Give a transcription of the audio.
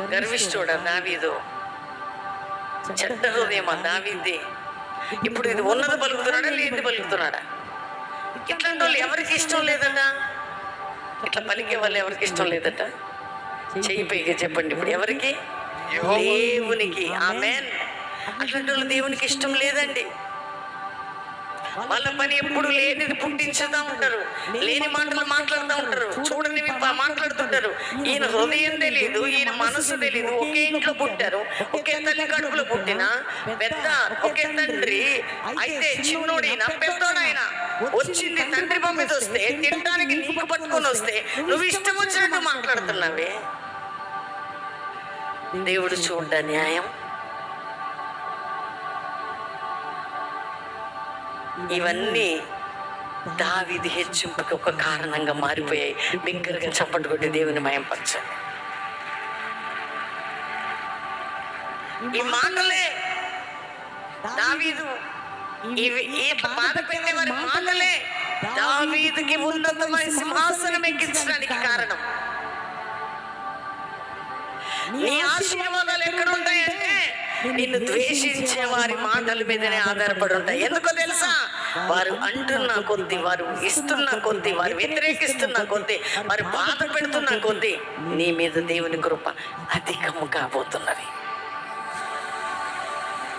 గర్విష్ఠుడా దావీదు. చెడ్డ హృదయమా దావీది? ఇప్పుడు ఇది ఉన్నది పలుకుతున్నాడా లేనిది పలుకుతున్నాడా? ఇట్లాంటి వాళ్ళు ఎవరికి ఇష్టం లేదట? ఇట్లా పలికే వాళ్ళు ఎవరికి ఇష్టం లేదట? చెయ్యి చెప్పండి ఇప్పుడు ఎవరికి? దేవునికి. ఆమెన్. అట్లాంటి వాళ్ళు దేవునికి ఇష్టం లేదండి. వాళ్ళ పని ఎప్పుడు లేనిది పుట్టించుతా ఉంటారు. లేని మాటలు మాట్లాడుతూ ఉంటారు. చూడని మాట్లాడుతుంటారు. ఈయన హృదయం తెలియదు ఈయన మనసు తెలియదు ఒకే ఇంట్లో పుట్టారు. ఒకే తల్లి కడుపులో పుట్టిన పెద్ద ఒకే తండ్రి అయితే చిన్నోడైనా పెద్దోడాయన వచ్చింది తండ్రి పంపితే వస్తే తినడానికి నీకు పట్టుకొని వస్తే నువ్వు ఇష్టం వచ్చినట్టు మాట్లాడుతున్నావే. దేవుడు చూడ న్యాయం? ఇవన్నీ దావిది హెచ్చింపుకి ఒక కారణంగా మారిపోయాయి. బిగ్గరగా చప్పట్లు కొట్టి దేవుని మయంపరచండి ఈ మాటలే దావీదు. ఈ బాధ పెట్టేవారి మాటలే దావీదుకి ఉన్నతమైన సింహాసనం ఎక్కించడానికి కారణం. నీ ఆశీర్వాదాలు నిన్ను ద్వేషించే వారి మాటల మీదనే ఆధారపడి ఉంటాయి. ఎందుకో తెలుసా? వారు అంటున్న కొద్దీ వారు ఇస్తున్న కొద్దీ వారు వ్యతిరేకిస్తున్న కొద్దీ వారు బాధ పెడుతున్న కొద్దీ నీ మీద దేవుని కృప అధికము కాబోతున్నది